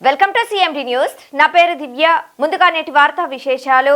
Welcome to CMD news. నా పేరు దివ్య. ముందుగా నేటి వార్తా విశేషాలు.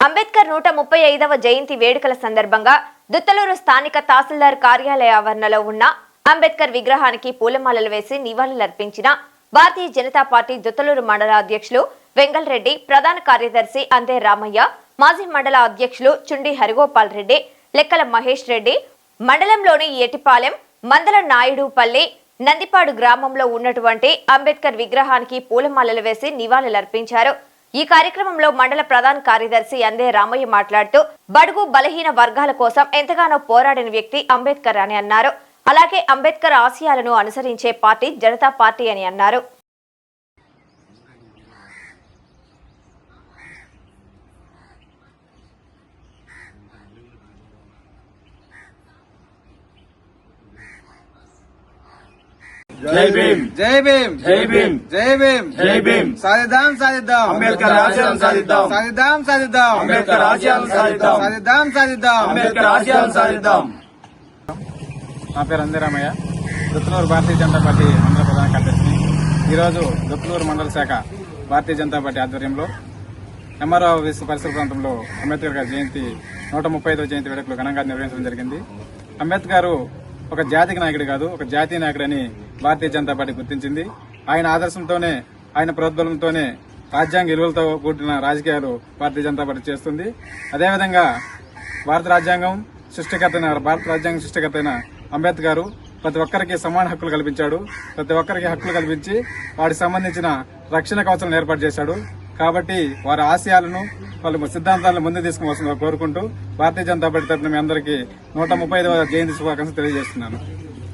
అంబేద్కర్ నూట ముప్పై ఐదవ జయంతి వేడుకల సందర్భంగా దుత్తలూరు స్థానిక తహసీల్దార్ కార్యాలయ ఆవరణలో ఉన్న అంబేద్కర్ విగ్రహానికి పూలమాలలు వేసి నివాళులర్పించిన భారతీయ జనతా పార్టీ దుత్తలూరు మండల అధ్యక్షులు వెంగల్రెడ్డి ప్రధాన కార్యదర్శి అందే రామయ్య మాజీ మండల అధ్యక్షులు చుండి హరిగోపాల్ రెడ్డి లెక్కల మహేష్ రెడ్డి మండలంలోని ఎటిపాలెం మందల నాయుడుపల్లి నందిపాడు గ్రామంలో ఉన్నటువంటి అంబేద్కర్ విగ్రహానికి పూలమాలలు వేసి నివాళులర్పించారు ఈ కార్యక్రమంలో మండల ప్రధాన కార్యదర్శి అందే రామయ్య మాట్లాడుతూ బడుగు బలహీన వర్గాల కోసం ఎంతగానో పోరాడిన వ్యక్తి అంబేద్కర్ అని అన్నారు. అలాగే అంబేద్కర్ ఆశయాలను అనుసరించే పార్టీ జనతా పార్టీ అని అన్నారు. జై భీమ్. జై భీమ్. జై భీమ్. జై భీమ్. జై భీమ్. సాధిద్దాం సాధిద్దాం. అంబేద్కర్ ఆశయాలను సాధిద్దాం. సాధిద్దాం సాధిద్దాం. అంబేద్కర్ ఆశయాలను సాధిద్దాం. సాధిద్దాం సాధిద్దాం. అంబేద్కర్ ఆశయాలను సాధిద్దాం. నా పేరు అందిరామయ్య దుత్తులూరు భారతీయ జనతా పార్టీ మండల ప్రధాన కార్యదర్శిని. ఈరోజు దుత్తులూరు మండల శాఖ భారతీయ జనతా పార్టీ ఆధ్వర్యంలో ఎంఆర్ఓ ఆఫీస్ పరిసర ప్రాంతంలో అంబేద్కర్ గారి జయంతి నూట ముప్పై ఐదవ జయంతి వేడుకలు ఘనంగా నిర్వహించడం జరిగింది. అంబేద్కర్ ఒక జాతికి నాయకుడు కాదు ఒక జాతీయ నాయకుడని భారతీయ జనతా పార్టీ గుర్తించింది. ఆయన ఆదర్శంతోనే ఆయన ప్రోద్బలంతోనే రాజ్యాంగ విలువలతో కూడిన రాజకీయాలు భారతీయ జనతా పార్టీ చేస్తుంది. అదేవిధంగా భారత రాజ్యాంగం సృష్టికర్త భారత రాజ్యాంగం సృష్టికర్త అయిన అంబేద్కర్ ప్రతి ఒక్కరికి సమాన హక్కులు కల్పించాడు. ప్రతి ఒక్కరికి హక్కులు కల్పించి వాటికి సంబంధించిన రక్షణ కవచాలను ఏర్పాటు చేశాడు. కాబట్టి వారి ఆశయాలను వాళ్ళ సిద్ధాంతాలను ముందు తీసుకుని కోరుకుంటూ భారతీయ జనతా పార్టీ తరఫున మీ అందరికీ నూట ముప్పై ఐదవ జయంతి శుభాకాంక్షలు తెలియజేస్తున్నాను.